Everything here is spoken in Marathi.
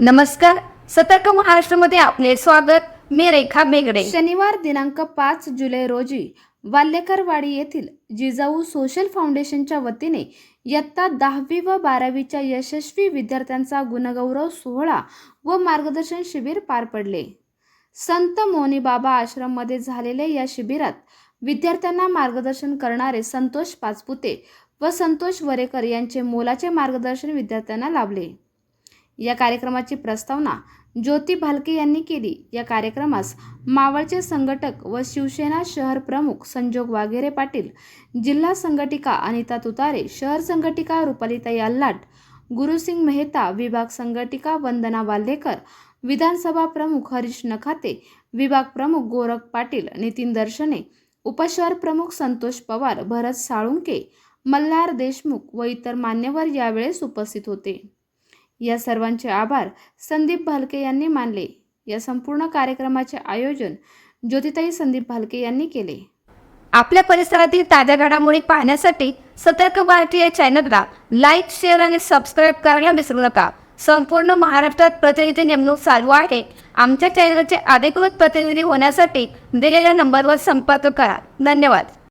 नमस्कार. सतर्क महाराष्ट्रामध्ये आपले स्वागत. मी रेखा बेगडे. शनिवार दिनांक पाच जुलै रोजी वाल्लेकरवाडी येथील जिजाऊ सोशल फाउंडेशनच्या वतीने इयत्ता दहावी व बारावीच्या यशस्वी विद्यार्थ्यांचा गुणगौरव सोहळा व मार्गदर्शन शिबिर पार पडले. संत मोनीबाबा आश्रममध्ये झालेल्या या शिबिरात विद्यार्थ्यांना मार्गदर्शन करणारे संतोष पाचपुते व संतोष वरेकर यांचे मोलाचे मार्गदर्शन विद्यार्थ्यांना लाभले. या कार्यक्रमाची प्रस्तावना ज्योती भालके यांनी केली. या कार्यक्रमास मावळचे संघटक व शिवसेना शहर प्रमुख संजोग वाघेरे पाटील जिल्हा संघटिका अनिता तुतारे शहर संघटिका रुपालिताई अल्लाट गुरुसिंग मेहता विभाग संघटिका वंदना वाल्हेकर विधानसभा प्रमुख हरीश नखाते विभाग प्रमुख गोरख पाटील नितीन दर्शने उपशहर प्रमुख संतोष पवार भरत साळुंके मल्हार देशमुख व इतर मान्यवर यावेळेस उपस्थित होते. या सर्वांचे आभार संदीप भालके यांनी मानले. या संपूर्ण कार्यक्रमाचे आयोजन ज्योतिताई संदीप भालके यांनी केले. आपल्या परिसरातील ताज्या घडामोडी पाहण्यासाठी सतर्क भारतीय या चॅनलला लाईक शेअर आणि सबस्क्राईब करायला विसरू नका. संपूर्ण महाराष्ट्रात प्रतिनिधी नेमणूक चालू आहे. आमच्या चॅनलचे अधिकृत प्रतिनिधी होण्यासाठी दिलेल्या नंबरवर संपर्क करा. धन्यवाद.